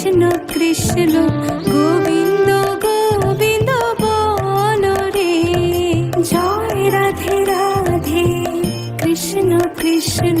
কৃষ্ণ কৃষ্ণ গোবিন্দ গোবিন্দ বল রে। জয় রাধে রাধে কৃষ্ণ কৃষ্ণ